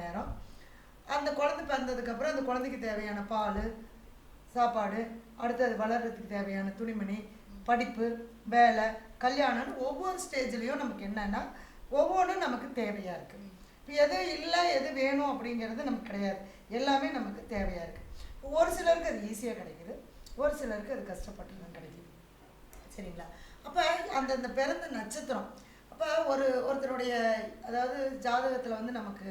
மணி நேரம். அந்த குழந்தை பிறந்ததுக்கப்புறம் அந்த குழந்தைக்கு தேவையான பால் சாப்பாடு அடுத்து அது வளர்கிறதுக்கு தேவையான துணிமணி படிப்பு வேலை கல்யாணம்னு ஒவ்வொரு ஸ்டேஜ்லேயும் நமக்கு என்னென்னா ஒவ்வொன்றும் நமக்கு தேவையாக இருக்குது இப்போ எது இல்லை எது வேணும் அப்படிங்கிறது நமக்கு கிடையாது. எல்லாமே நமக்கு தேவையாக இருக்குது ஒரு சிலருக்கு அது ஈஸியாக கிடைக்குது. ஒரு சிலருக்கு அது கஷ்டப்பட்டு தான் கிடைக்குது. சரிங்களா? அப்போ அந்தந்த பிறந்த நட்சத்திரம். அப்போ ஒரு ஒருத்தருடைய அதாவது ஜாதகத்தில் வந்து நமக்கு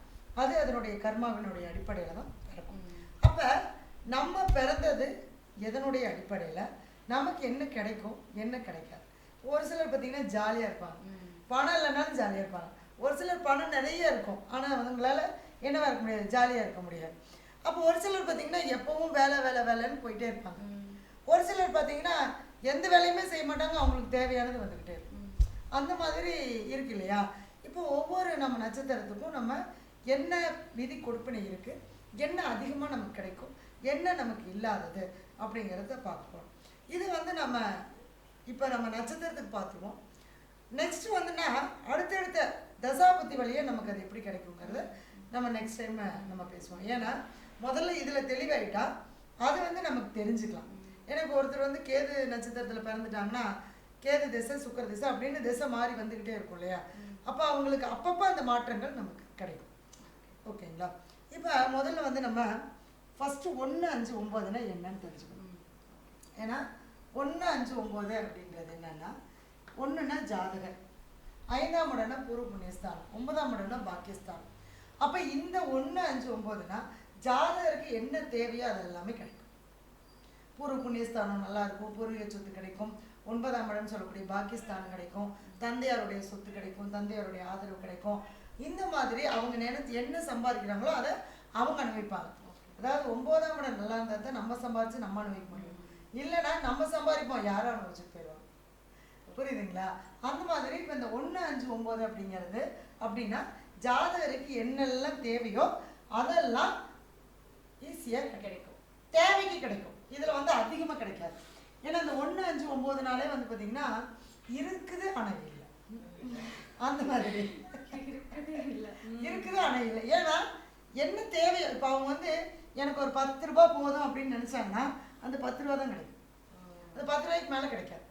அது அதனுடைய கர்மாவினுடைய அடிப்படையில் தான் பிறக்கும். அப்போ நம்ம பிறந்தது எதனுடைய அடிப்படையில்? நமக்கு என்ன கிடைக்கும்? என்ன கிடைக்காது? ஒரு சிலர் பார்த்தீங்கன்னா ஜாலியாக இருப்பாங்க. பணம் இல்லைனாலும் ஜாலியாக இருப்பாங்க. ஒரு சிலர் பணம் நிறைய இருக்கும். ஆனால் அவங்களால என்னவா இருக்க முடியாது? ஜாலியாக இருக்க முடியாது. அப்போ ஒரு சிலர் பார்த்தீங்கன்னா எப்பவும் வேலை வேலை வேலைன்னு போயிட்டே இருப்பாங்க. ஒரு சிலர் பார்த்தீங்கன்னா எந்த வேலையுமே செய்ய மாட்டாங்க. அவங்களுக்கு தேவையானது வந்துக்கிட்டே இருக்கும். அந்த மாதிரி இருக்கு இல்லையா? இப்போ ஒவ்வொரு நம்ம நட்சத்திரத்துக்கும் நம்ம என்ன விதி கொடுப்பினை இருக்குது என்ன அதிகமாக நமக்கு கிடைக்கும்? என்ன நமக்கு இல்லாதது? அப்படிங்கிறத பார்க்க இது வந்து நம்ம இப்போ நம்ம நட்சத்திரத்துக்கு பார்த்துருவோம் நெக்ஸ்ட் வந்துன்னா அடுத்தடுத்த தசாபுத்தி வழியே நமக்கு அது எப்படி கிடைக்குங்கிறத நம்ம நெக்ஸ்ட் டைம் நம்ம பேசுவோம். ஏன்னா முதல்ல இதில் தெளிவாயிட்டா அது வந்து நமக்கு தெரிஞ்சுக்கலாம். எனக்கு ஒருத்தர் வந்து கேது நட்சத்திரத்தில் பிறந்துட்டாங்கன்னா கேது திசை சுக்கர திசை அப்படின்னு திசை மாறி வந்துக்கிட்டே இருக்கும் இல்லையா? அப்போ அவங்களுக்கு அப்பப்போ அந்த மாற்றங்கள் நமக்கு கிடைக்கும். ஓகேங்களா? இப்போ முதல்ல வந்து நம்ம ஃபஸ்ட்டு ஒன்று அஞ்சு ஒம்போதுன்னா என்னன்னு தெரிஞ்சுக்கணும். ஏன்னா ஒன்று அஞ்சு ஒம்பது அப்படின்றது என்னென்னா ஒன்றுனா ஜாதகர். ஐந்தாம் இடம்னா பூர்வ புண்ணியஸ்தானம். ஒன்பதாம் இடம்னா பாக்கியஸ்தானம். அப்போ இந்த ஒன்று அஞ்சு ஒம்போதுனா ஜாதகருக்கு என்ன தேவையோ அது எல்லாமே கிடைக்கும். பூர்வ புண்ணியஸ்தானம் நல்லா இருக்கும். பூர்வீக சொத்து கிடைக்கும். ஒன்பதாம் இடம் சொல்லக்கூடிய பாக்கியஸ்தானம் கிடைக்கும். தந்தையாருடைய சொத்து கிடைக்கும். தந்தையாருடைய ஆதரவு கிடைக்கும். இந்த மாதிரி அவங்க நினைத்து என்ன சம்பாதிக்கிறாங்களோ அதை அவங்க அனுபவிப்பாங்க. அதாவது ஒன்பதாம் இடம் நல்லா இருந்தால் தான் நம்ம சம்பாதிச்சு நம்ம அனுபவிக்க முடியும். இல்லைன்னா நம்ம சம்பாதிப்போம் யாரும் அனுபவிச்சுட்டு போயிடுவாங்க. புரியுதுங்களா? அந்த மாதிரி இப்போ இந்த ஒன்று அஞ்சு ஒம்பது அப்படிங்கிறது அப்படின்னா ஜாதகருக்கு என்னெல்லாம் தேவையோ அதெல்லாம் ஈஸியாக கிடைக்கும். தேவைக்கு கிடைக்கும். இதில் வந்து அதிகமாக கிடைக்காது. ஏன்னா இந்த ஒன்று அஞ்சு ஒம்பது நாளே வந்து பார்த்தீங்கன்னா இருக்குது ஆனால் இல்லை. அந்த மாதிரி. இருக்குது ஆனால் இல்லை. ஏன்னா என்ன தேவையோ இப்போ அவங்க வந்து எனக்கு ஒரு பத்து ரூபா போதும் அப்படின்னு நினச்சாங்கன்னா அந்த பத்து ரூபா தான் கிடைக்கும். அந்த பத்து ரூபாய்க்கு மேலே கிடைக்காது.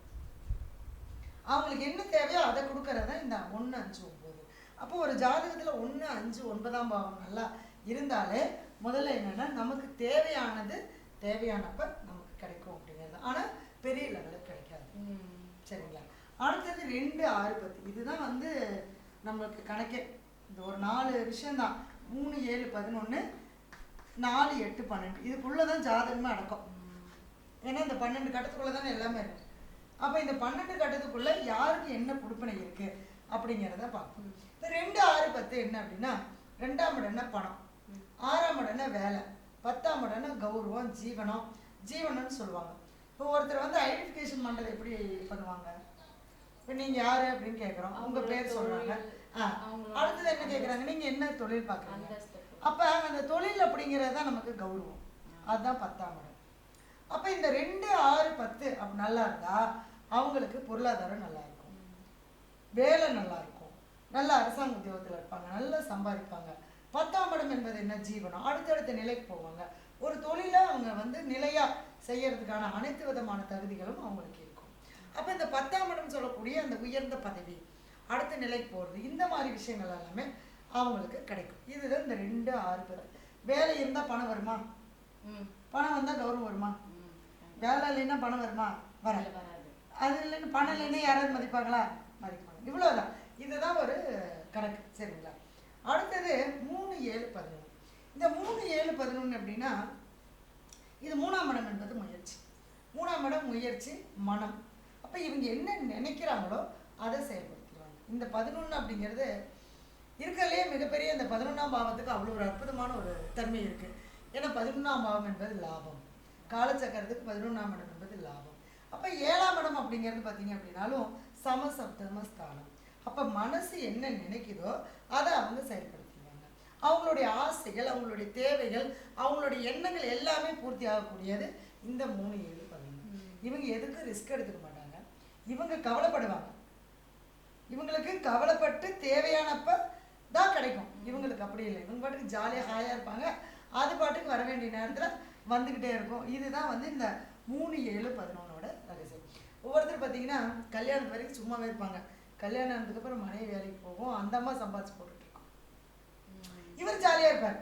அவங்களுக்கு என்ன தேவையோ அதை கொடுக்கறது தான் இந்த ஒன்று அஞ்சு ஒம்பது அப்போ ஒரு ஜாதகத்தில் ஒன்று அஞ்சு ஒன்பதாம் பாவம் நல்லா இருந்தாலே முதல்ல என்னன்னா நமக்கு தேவையானது தேவையானப்ப நமக்கு கிடைக்கும் அப்படிங்கிறது. ஆனால் பெரிய லெவலில் கிடைக்காது. சரிங்களா? அடுத்தது ரெண்டு ஆறு பத்து. இதுதான் வந்து நம்மளுக்கு கணக்கே இந்த ஒரு நாலு விஷயம்தான். மூணு ஏழு பதினொன்று நாலு எட்டு பன்னெண்டு. இதுக்குள்ளே தான் ஜாதகமே அடக்கம். ஏன்னா இந்த பன்னெண்டு கட்டத்துக்குள்ளே தானே எல்லாமே இருக்கு. அப்போ இந்த பன்னெண்டு கட்டத்துக்குள்ளே யாருக்கு என்ன கொடுப்பனை இருக்கு அப்படிங்கிறத பார்ப்போம். இந்த ரெண்டு ஆறு பத்து என்ன அப்படின்னா ரெண்டாம் இடம்னா பணம். ஆறாம் இடம்னா வேலை. பத்தாம் இடம்னா கௌரவம் ஜீவனம். ஜீவனம்னு சொல்லுவாங்க. இப்போ ஒருத்தர் வந்து ஐடென்டிஃபிகேஷன் பண்ணுறது எப்படி பண்ணுவாங்க? இப்போ நீங்கள் யார் அப்படின்னு கேட்குறோம் உங்கள் பேர் சொல்கிறாங்க ஆ அடுத்தது என்ன கேட்குறாங்க நீங்கள் என்ன தொழில் பார்க்குறீங்க அப்போ அந்த தொழில் அப்படிங்கிறது தான் நமக்கு கௌரவம். அதுதான் பத்தாம் இடம். அப்போ இந்த ரெண்டு ஆறு பத்து அப்படி நல்லா இருந்தா அவங்களுக்கு பொருளாதாரம் நல்லா இருக்கும். வேலை நல்லா இருக்கும். நல்ல அரசாங்க உத்தியோகத்தில் இருப்பாங்க. நல்லா சம்பாதிப்பாங்க. பத்தாம் இடம் என்பது என்ன? ஜீவனம். அடுத்தடுத்த நிலைக்கு போவாங்க. ஒரு தொழிலை அவங்க வந்து நிலையா செய்யறதுக்கான அனைத்து விதமான தகுதிகளும் அவங்களுக்கு அப்போ இந்த பத்தாம் இடம் சொல்லக்கூடிய அந்த உயர்ந்த பதவி அடுத்த நிலைக்கு போகிறது இந்த மாதிரி விஷயங்கள் எல்லாமே அவங்களுக்கு கிடைக்கும். இதுதான் இந்த ரெண்டு ஆறு பேர். வேலை இருந்தால் பணம் வருமா? பணம் வந்தால் கௌரவம் வருமா? வேலை இல்லைன்னா பணம் வருமா? வராது. அது இல்லைன்னு பணம் இல்லைன்னா யாராவது மதிப்பாங்களா? மதிப்பாங்க. இவ்வளோதான் இதுதான் ஒரு கணக்கு. சரிங்களா? அடுத்தது மூணு ஏழு பதினொன்று இந்த மூணு ஏழு பதினொன்று அப்படின்னா இது மூணாம் இடம் என்பது முயற்சி. மூணாம் இடம் முயற்சி மனம். அப்போ இவங்க என்ன நினைக்கிறாங்களோ அதை செயல்படுத்துவாங்க இந்த பதினொன்று அப்படிங்கிறது இருக்கிறதுலே மிகப்பெரிய இந்த பதினொன்றாம் பாவத்துக்கு அவ்வளோ ஒரு அற்புதமான ஒரு தன்மை இருக்குது ஏன்னா பதினொன்றாம் பாவம் என்பது லாபம். காலச்சக்கரத்துக்கு பதினொன்றாம் இடம் என்பது லாபம். அப்போ ஏழாம் இடம் அப்படிங்கிறது பார்த்தீங்க அப்படின்னாலும் சமசப்தம ஸ்தானம். அப்போ மனசு என்ன நினைக்குதோ அதை அவங்க செயல்படுத்திடுவாங்க. அவங்களுடைய ஆசைகள் அவங்களுடைய தேவைகள் அவங்களுடைய எண்ணங்கள் எல்லாமே பூர்த்தி ஆகக்கூடியது இந்த மூணு ஏழு பதினொன்று இவங்க எதுக்கு ரிஸ்க் எடுத்துக்க மாட்டாங்க? இவங்க கவலைப்படுவாங்க. இவங்களுக்கு கவலைப்பட்டு தேவையானப்ப தான் கிடைக்கும். இவங்களுக்கு அப்படி இல்லை. இவங்க பாட்டுக்கு ஜாலியாக ஹாயாக இருப்பாங்க. அது பாட்டுக்கு வர வேண்டிய நேரத்தில் வந்துக்கிட்டே இருக்கும். இதுதான் வந்து இந்த மூணு ஏழு பதினொன்னோட ரகசியம். ஒவ்வொருத்தர் பார்த்தீங்கன்னா கல்யாணத்து வரைக்கும் சும்மாவே இருப்பாங்க. கல்யாணம் ஆனதுக்கப்புறம் மனைவி வேலைக்கு போகும். அந்த அம்மா சம்பாதிச்சு போட்டுட்ருக்கோம் இவர் ஜாலியாக இருப்பார்.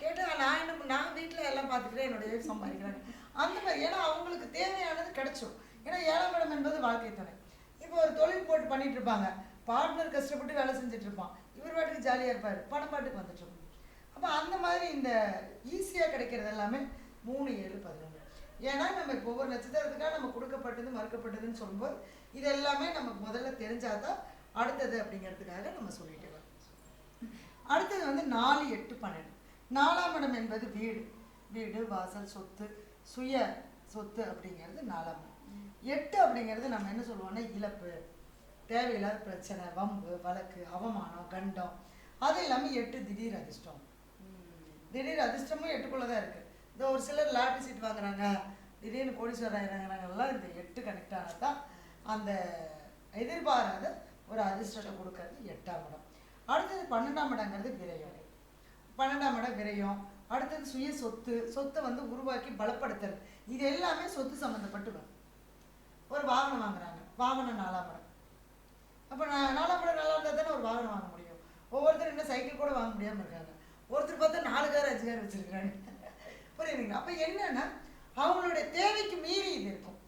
கேட்டால் நான் என்ன நான் வீட்டில் எல்லாம் பார்த்துக்கிறேன் என்னுடைய சம்பாதிக்கிறாங்க. அந்த மாதிரி. ஏன்னா அவங்களுக்கு தேவையானது கிடைச்சும் ஏன்னா ஏழாம் இடம் என்பது வாழ்க்கை துணை. இப்போ ஒரு தொழில் போட்டு பண்ணிட்டு இருப்பாங்க. பார்ட்னர் கஷ்டப்பட்டு வேலை செஞ்சுட்டு இருப்பான். இவர் பாட்டுக்கு ஜாலியாக இருப்பார். பணம் பாட்டுக்கு வந்துட்டு இருக்கும். அப்போ அந்த மாதிரி இந்த ஈஸியாக கிடைக்கிறது எல்லாமே மூணு ஏழு பதினொன்று. ஏன்னா நம்ம இப்போ ஒவ்வொரு நட்சத்திரத்துக்காக நம்ம கொடுக்கப்பட்டது மறுக்கப்பட்டதுன்னு சொல்லும்போது இது எல்லாமே நமக்கு முதல்ல தெரிஞ்சாதான் அடுத்தது அப்படிங்கிறதுக்காக நம்ம சொல்லிட்டு வரோம். அடுத்தது வந்து நாலு எட்டு பன்னெண்டு. நாலாம் இடம் என்பது வீடு. வீடு வாசல் சொத்து சுய சொத்து அப்படிங்கிறது நாலாம் இடம். எட்டு அப்படிங்கிறது நம்ம என்ன சொல்லுவோம்னா இழப்பு தேவையில்லாத பிரச்சனை வம்பு வழக்கு அவமானம் கண்டம். அது இல்லாமல் எட்டு திடீர் அதிர்ஷ்டம். திடீர் அதிர்ஷ்டமும் எட்டுக்குள்ளே தான் இருக்குது இந்த ஒரு சிலர் லாட்டரி சீட் வாங்குறாங்க திடீர்னு கோடீஸ்வரர் ஆகிறாங்கிறாங்கலாம் இந்த எட்டு கனெக்ட் ஆனால் தான் அந்த எதிர்பாராத ஒரு அதிர்ஷ்டத்தை கொடுக்கறது எட்டாம் இடம். அடுத்தது பன்னெண்டாம் இடங்கிறது விரயம் பன்னெண்டாம் இடம் விரயம் அடுத்தது சுய சொத்து சொத்தை வந்து உருவாக்கி பலப்படுத்தல் இது எல்லாமே சொத்து சம்மந்தப்பட்டு வரும். ஒரு வாகனம் வாங்குறாங்க. வாகனம் நாலாம் படம் அப்போ நான் நாலாம் படம் நல்லா இருந்தால் தானே ஒரு வாகனம் வாங்க முடியும். ஒவ்வொருத்தரும் என்ன சைக்கிள் கூட வாங்க முடியாமல் இருக்காங்க. ஒருத்தர் பார்த்தா நாலு கார் அஞ்சு கார் வச்சிருக்காங்க. புரியுதுங்களா அப்போ என்னன்னா அவங்களுடைய தேவைக்கு மீறி இது இருக்கும்.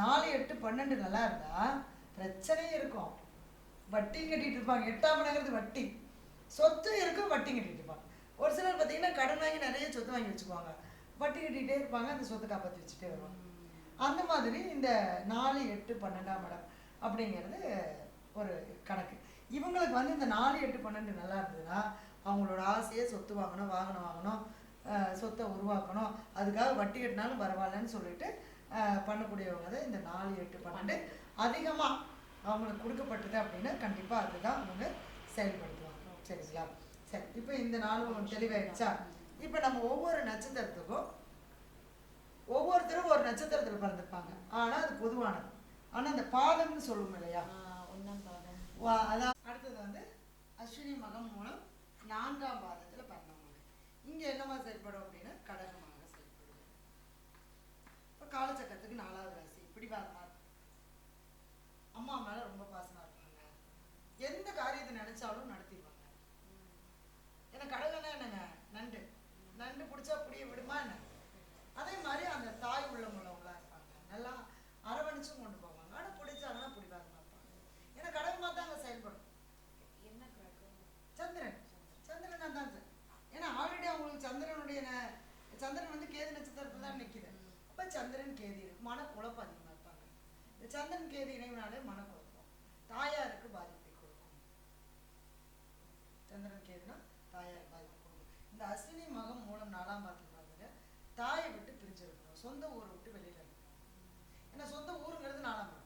நாலு எட்டு பன்னெண்டு நல்லா இருந்தால் பிரச்சனையும் இருக்கும். வட்டி கட்டிட்டு இருப்பாங்க. எட்டாம் இடங்கிறது வட்டி. சொத்து இருக்கும் வட்டி கட்டிட்டு இருப்பாங்க. ஒரு சிலர் பார்த்தீங்கன்னா கடன் வாங்கி நிறைய சொத்து வாங்கி வச்சுக்குவாங்க. வட்டி கட்டிகிட்டே இருப்பாங்க அந்த சொத்தை காப்பாற்றி வச்சுட்டே வருவாங்க. அந்த மாதிரி இந்த நாலு எட்டு பன்னெண்டாம் இடம் அப்படிங்கிறது ஒரு கணக்கு. இவங்களுக்கு வந்து இந்த நாலு எட்டு பன்னெண்டு நல்லா இருந்ததுன்னா அவங்களோட ஆசையை சொத்து வாங்கணும் வாகனம் வாங்கணும் சொத்தை உருவாக்கணும். அதுக்காக வட்டி கட்டினாலும் பரவாயில்லன்னு சொல்லிட்டு பண்ணக்கூடியவங்க தான் இந்த நாலு எட்டு பன்னெண்டு. அதிகமாக அவங்களுக்கு கொடுக்கப்பட்டது அப்படின்னா கண்டிப்பாக அதுதான் அவங்க செயல்படுத்துவாங்க. சரிங்களா? சரி இப்போ இந்த நாலு தெளிவாயிடுச்சா? இப்போ நம்ம ஒவ்வொரு நட்சத்திரத்துக்கும் ஒவ்வொருத்தரும் ஒரு நட்சத்திரத்தில் பிறந்திருப்பாங்க. ஆனால் அது பொதுவானது. ஆனால் அந்த பாதம்னு சொல்லுவோம் இல்லையா? ஒன்றாம் பாதம். வா- அதான் அடுத்தது வந்து அஸ்வினி மகம் மூலம் நான்காம் பாதத்தில் பிறந்தவங்க இங்கே என்னமா செயல்படும் அப்படின்னா கடகமாக செயல்படும் இப்போ காலச்சக்கரத்துக்கு நாலாவது ராசி. பிடிவாதமாக இருக்கும் அம்மா மேலே ரொம்ப பாசமாக இருப்பாங்க. எந்த காரியத்தை நினைச்சாலும் நடத்திடுவாங்க ஏன்னா கடகன்னா என்னங்க நண்டு நண்டு பிடிச்சா புடிய விடுமா என்ன அதே மாதிரி அந்த தாய் உள்ளம் உள்ளவங்களா இருப்பாங்க நல்லா அரவணைச்சும் கொண்டு போவாங்க ஆனால் பிடிச்சாங்கன்னா பிடிவாதமாக இருப்பாங்க ஏன்னா கடகமாக தான் அங்கே செயல்படும் என்ன கிரகம் சந்திரன் சந்திரன் தான் சார் ஏன்னா ஆல்ரெடி அவங்களுக்கு சந்திரனுடைய ந- சந்திரன் வந்து கேது நட்சத்திரத்தில் தான் நிற்கிது அப்போ சந்திரன் கேதி இருக்கு மனக்குழப்பம் அதிகமாக இருப்பாங்க. இந்த சந்திரன் கேது இணைவினாலே மனக்குழப்பம். தாயாருக்கு பாதிப்பை கொடுக்கும். சந்திரன் கேதுனா தாயார் பாதிப்பு கொடுக்கும். இந்த அஸ்வினி மகம் மூலம் நாலாம் பார்த்து பாருங்க தாயை விட்டு பிரிஞ்சிருக்கணும். சொந்த ஊரை விட்டு வெளியில இருக்கணும் ஏன்னா சொந்த ஊருங்கிறது நாலாம் இடம்.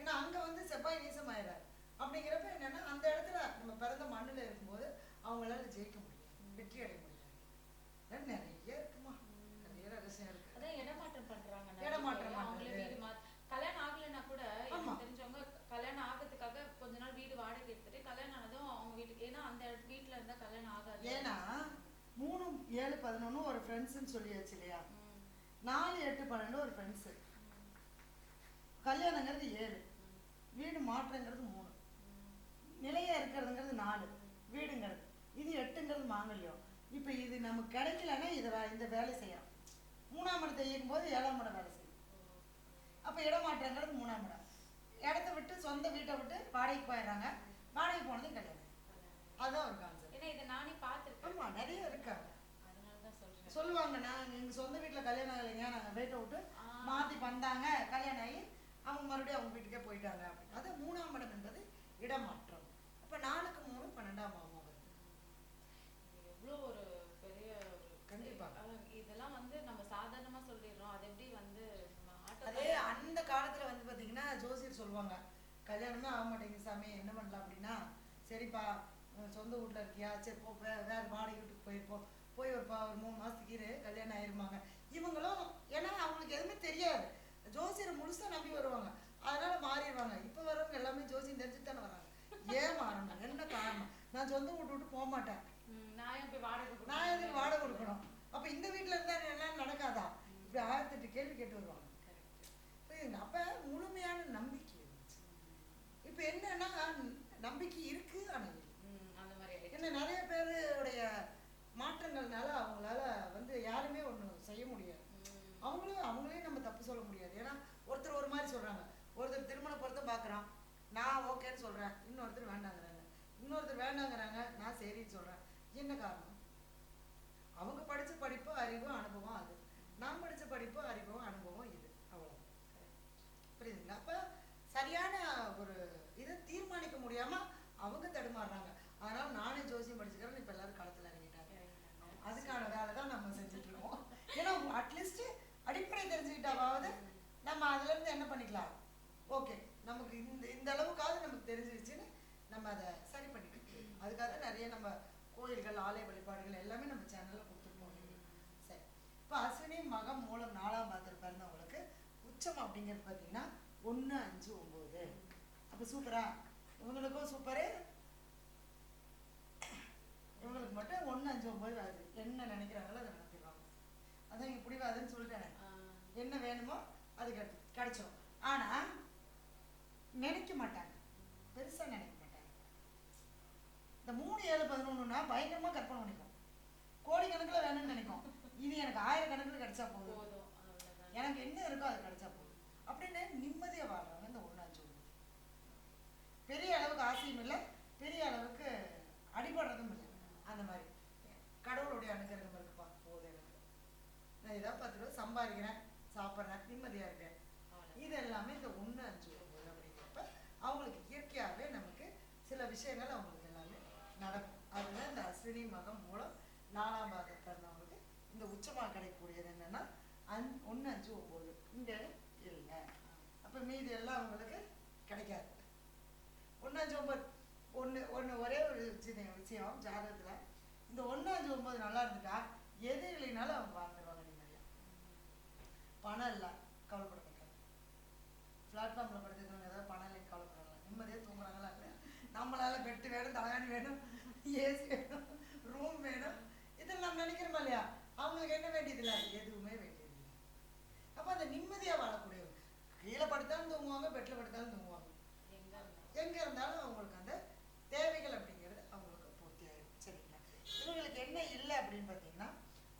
ஏன்னா அங்க வந்து செவ்வாய் நீசம் ஆயிடாரு அப்படிங்கிறப்ப என்னன்னா அந்த இடத்துல நம்ம பிறந்த மண்ணுல இருக்கும்போது அவங்களால ஜெயிக்க முடியும் வெற்றி அடைய முடியாது இதெல்லாம் நிறைய இருக்குமா நிறைய ரகசியம் இருக்கு அதான் இடமாற்றம் பண்றாங்க நிறைய இடமாற்றம் பேர். அவங்களே பண்றது. வீடு மா கல்யாணம் ஆகலைன்னா கூட ஆமா. எனக்கு தெரிஞ்சவங்க கல்யாணம் ஆகிறதுக்காக கொஞ்ச நாள் வீடு வாடகை எடுத்துட்டு கல்யாணம் ஆனதும் அவங்க வீட்டுக்கு ஏன்னா அந்த வீட்டுல இருந்தா கல்யாணம் ஆகாது ஏன்னா மூணு ஏழு பதினொன்று ஒரு ஃப்ரெண்ட்ஸ்னு சொல்லியாச்சு இல்லையா. நாலு எட்டு பன்னெண்டு ஒரு ஃப்ரெண்ட்ஸு கல்யாணங்கிறது ஏழு. வீடு மாற்றங்கிறது மூணு. நிலையா இருக்கிறதுங்கிறது நாலு. வீடுங்கிறது. இது எட்டுங்கிறது மாங்கல்யம். இப்போ இது நமக்கு கிடைக்கலன்னா இதை வே- இந்த வேலை செய்யலாம் மூணாம் இடத்தை இயக்கும் போது ஏழாம் இடம் வேலை செய்யும். அப்போ இடமாற்றங்கிறது மூணாம் இடம். இடத்த விட்டு சொந்த வீட்டை விட்டு வாடகைக்கு போயிடுறாங்க. வாடகை போனது கல்யாணம். அதுதான் ஒரு கான்செப்ட் சொல்லுவாங்க நான் எங்க சொந்த வீட்டுல கல்யாணம் ஆகலைங்க நாங்கள் வேட்டை விட்டு மாத்தி பண்ணாங்க கல்யாணம் ஆகி அவங்க மறுபடியும் அவங்க வீட்டுக்கே போயிட்டாங்க. அப்படின்னு. அது மூணாம் இடம் என்பது இடமாற்றம். அப்போ நாலுக்கு மூணு பன்னெண்டாம் ஆகும் எவ்வளவு ஒரு பெரிய கண்டிப்பாக இதெல்லாம் வந்து நம்ம சாதாரணமா சொல்லிடுறோம். அது எப்படி வந்து அதே அந்த காலத்துல வந்து பார்த்தீங்கன்னா ஜோசியர் சொல்லுவாங்க கல்யாணமே ஆக மாட்டேங்குது சாமி என்ன பண்ணலாம்? அப்படின்னா சரிப்பா சொந்த வீட்டில் இருக்கியா? சரி வேற மாடி வீட்டுக்கு போயிருப்போம். போய் ஒரு பா ஒரு மூணு மாதத்துக்கு இரு கல்யாணம் ஆயிருமாங்க இவங்களும் ஏன்னா அவங்களுக்கு எதுவுமே தெரியாது. ஜோசியரை முழுசாக நம்பி வருவாங்க. அதனால மாறிடுவாங்க. இப்போ வரவங்க எல்லாமே ஜோசியம் தெரிஞ்சுட்டு தானே வராங்க. ஏன் மாறணும்? என்ன காரணம்? நான் சொந்த வீட்டு விட்டு போக மாட்டேன். நான் போய் வாடகை? நான் எதுக்கு வாடகை கொடுக்கணும்? அப்போ இந்த வீட்டில் இருந்தா எல்லாம் நடக்காதா? இப்படி ஆயிரத்தெட்டு கேள்வி கேட்டு வருவாங்க. புரியுதுங்க அப்போ முழுமையான நம்பிக்கை இருந்துச்சு. இப்போ என்னன்னா நம்பிக்கை இருக்கு ஆனால் இல்லை. என்ன நிறைய பேருடைய மாற்றங்கள்னால அவங்களால வந்து யாருமே ஒன்றும் செய்ய முடியாது ம், அவங்களும் அவங்களே நம்ம தப்பு சொல்ல முடியாது. ஏன்னா ஒருத்தர் ஒரு மாதிரி சொல்றாங்க. ஒருத்தர் திருமண பொருத்தம் பார்க்குறான் நான் ஓகேன்னு சொல்றேன். இன்னொருத்தர் வேண்டாங்கிறாங்க. இன்னொருத்தர் வேண்டாங்கிறாங்க. நான் சரின்னு சொல்றேன். என்ன காரணம்? அவங்க படிச்ச படிப்பு அறிவு அனுபவம் அது. நான் படிச்ச படிப்பு அறிவும் அனுபவம் இது. அவ்வளோ புரியுதுங்களா? அப்போ சரியான ஒரு இதை தீர்மானிக்க முடியாம அவங்க தடுமாறுறாங்க அதனால நானே ஜோசியம் படிச்சுக்கிறேன் இப்போ எல்லாரும் களத்தில் இறங்கிட்டாங்க இறங்கிட்டாங்க. அதுக்கான வேலை தான் நம்ம செஞ்சுட்டு இருக்கோம் ஏன்னா அட்லீஸ்ட் அடிப்படை தெரிஞ்சுக்கிட்டாவது நம்ம அதுல இருந்து என்ன பண்ணிக்கலாம் ஓகே நமக்கு இந்த இந்த அளவுக்காவது நமக்கு தெரிஞ்சிருச்சுன்னு நம்ம அதை சரி பண்ணிக்கலாம் அதுக்காக நிறைய நம்ம கோயில்கள் ஆலய வழிபாடுகள் எல்லாமே நம்ம சேனல்ல கொடுத்துருப்போம் சரி இப்போ அஸ்வினி மகம் மூலம் நாலாம் பாத்திரம் பிறந்தவங்களுக்கு உச்சம் அப்படிங்கிறது பார்த்தீங்கன்னா ஒன்று அஞ்சு ஒம்பது அப்போ சூப்பரா? இவங்களுக்கும் சூப்பரு. இவங்களுக்கு மட்டும் ஒன்று அஞ்சு ஒம்பது வருது என்ன நினைக்கிறாங்களோ அதை நடத்திடுவாங்க. அதான் இங்கே பிடிவாதுன்னு சொல்லிட்டேன் என்ன வேணுமோ அது கிடை- கிடைச்சிரும். ஆனால் நினைக்க மாட்டாங்க. பெருசாக நினைக்க மாட்டாங்க. இந்த மூணு ஏழு பதினொன்றுனா பயங்கரமாக கற்பனை பண்ணிக்கும். கோடிக்கணக்கில் வேணும்னு நினைக்கும். இது எனக்கு ஆயிரக்கணக்கில் கிடைச்சா போதும். எனக்கு என்ன இருக்கோ அது கிடைச்சா போதும் அப்படின்னு நிம்மதியாக வாழ்றாங்க இந்த ஒன்றாச்சு பெரிய அளவுக்கு ஆசையும் இல்லை பெரிய அளவுக்கு அடிபடுறதும் இல்லை. அந்த மாதிரி. கடவுளுடைய அனுகிரகம் இருக்குப்பா போதும் எனக்கு. நான் ஏதாவது பத்து ரூபா சம்பாதிக்கிறேன் சாப்பிட்றேன் நிம்மதியாக இருக்கேன். இது எல்லாமே இந்த ஒன்று அஞ்சு ஒம்பது அப்படிங்கிறப்ப அவங்களுக்கு இயற்கையாகவே நமக்கு சில விஷயங்கள் அவங்களுக்கு எல்லாமே நடக்கும். அதுதான் இந்த அஸ்வினி மகம் மூலம் நாலாம் பாதம் பிறந்தவங்களுக்கு இந்த உச்சமாக கிடைக்கக்கூடியது என்னன்னா அஞ் ஒன்று அஞ்சு ஒம்பது இங்கே இல்லை. அப்போ மீதி எல்லாம் அவங்களுக்கு கிடைக்காது. ஒன்று அஞ்சு ஒம்பது ஒன்று ஒன்று ஒரே ஒரு சின்ன விஷயம் ஜாதகத்தில். இந்த ஒன்று அஞ்சு ஒம்பது நல்லா இருந்துட்டா எது இல்லைனாலும் அவங்க வாழ்ந்துருவாங்க நிம்மதியாக பணம் இல்லை கவலைப்பட மாட்டாங்க பிளாட்ஃபார்மில் படுத்துக்கிறவங்க ஏதாவது பணம் இல்லைன்னு கவலைப்படுறாங்க நிம்மதியாக தூங்குறாங்களா இல்லையா நம்மளால பெட்டு வேணும் தலைகாணி வேணும் ஏசி வேணும் ரூம் வேணும். இதெல்லாம் நினைக்கிறோமா இல்லையா? அவங்களுக்கு என்ன வேண்டியதில்லை எதுவுமே வேண்டியதில்லை அப்போ அந்த நிம்மதியாக வாழக்கூடியவங்க. கீழே படுத்தாலும் தூங்குவாங்க பெட்டில் படுத்தாலும் தூங்குவாங்க. எங்க இருந்தாலும். எங்கே இருந்தாலும் அவங்களுக்கு அந்த தேவைகள் அப்படிங்கிறது அவங்களுக்கு பூர்த்தி ஆயிடும் சரிங்களா இவங்களுக்கு என்ன இல்லை அப்படின்னு பார்த்தீங்கன்னா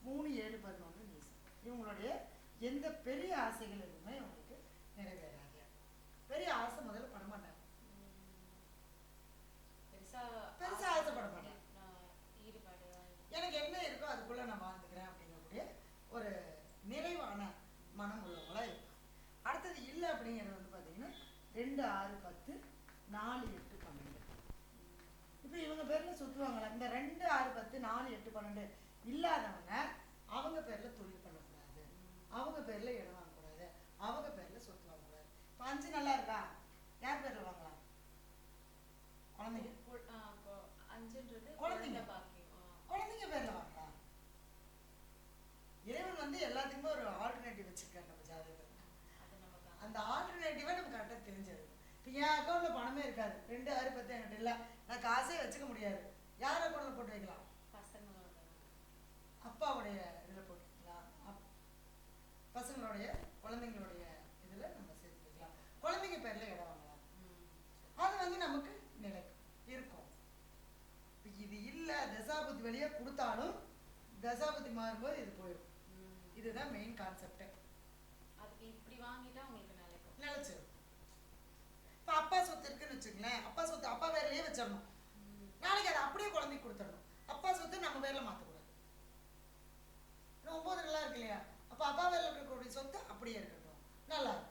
மூணு ஏழு பதினொன்று நீசம் இவங்களுடைய எந்த பெரிய ஆசைகள் எதுவுமே அவங்களுக்கு நிறைவேறாது. பெரிய ஆசை முதல்ல பட மாட்டாங்க. பெருசா ஆசைப்பட ஈடுபாடு எனக்கு என்ன இருக்கோ அதுக்குள்ளே நான் வாழ்ந்துக்கிறேன் அப்படிங்கக்கூடிய ஒரு நிறைவான மனம் உள்ளவங்களா இருப்பாங்க. அடுத்தது இல்லை அப்படிங்கிறது வந்து பார்த்தீங்கன்னா ரெண்டு ஆறு பத்து நாலு எட்டு பன்னெண்டு. இப்போ இவங்க பேரில் சுற்றுவாங்களா இந்த ரெண்டு ஆறு பத்து நாலு எட்டு பன்னெண்டு இல்லாதவங்க அவங்க பேரில் தொழில் பண்ணக்கூடாது அவங்க பேரில் இடம் வாங்கக்கூடாது அவங்க பேரில் சொத்து வாங்கக்கூடாது இப்போ அஞ்சு நல்லா இருக்கா? யார் பேரில் வாங்கலாம் குழந்தைங்க? குழந்தைங்க. குழந்தைங்க பேரில் வாங்கலாம் இறைவன் வந்து எல்லாத்துக்குமே ஒரு ஆல்டர்னேட்டிவ் வச்சிருக்காரு நம்ம ஜாதகத்தில். அந்த ஆல்டர்னேட்டிவை நம்ம கரெக்டாக தெரிஞ்சது இப்போ என் அக்கௌண்ட்டில் பணமே இருக்காது. ரெண்டு ஆறு பத்து என்கிட்ட இல்லை. நான் காசே வச்சுக்க முடியாது. யார் அக்கௌண்ட்டில் போட்டு வைக்கலாம்? அப்பாவுடைய இதில் போட்டுக்கலாம். அப் பசங்களுடைய குழந்தைங்களுடைய இதில் நம்ம சேர்த்து வைக்கலாம் குழந்தைங்க பேரில் இடம் வாங்கலாம் ம். அது வந்து நமக்கு நிலைக்கும் இருக்கும். இது இல்லை தசாபுத்தி வழியாக கொடுத்தாலும் தசாபுத்தி மாறும்போது இது போயிடும். இதுதான் மெயின் கான்செப்டே அதுக்கு இப்படி வாங்கிட்டா உங்களுக்கு நிலைக்கும். நிலச்சிடும் இப்போ அப்பா சொத்து இருக்குன்னு வச்சுங்களேன் அப்பா சொத்து அப்பா பேர்லயே வச்சிடணும். நாளைக்கு அதை அப்படியே குழந்தைக்கு கொடுத்துடணும். அப்பா சொத்து நம்ம பேர்ல மாற்றக்கூடாது ஒம்பது நல்லா இருக்கு இல்லையா? அப்போ அப்பா பேர்ல இருக்கக்கூடிய சொத்து அப்படியே இருக்கட்டும். நல்லா இருக்கும்.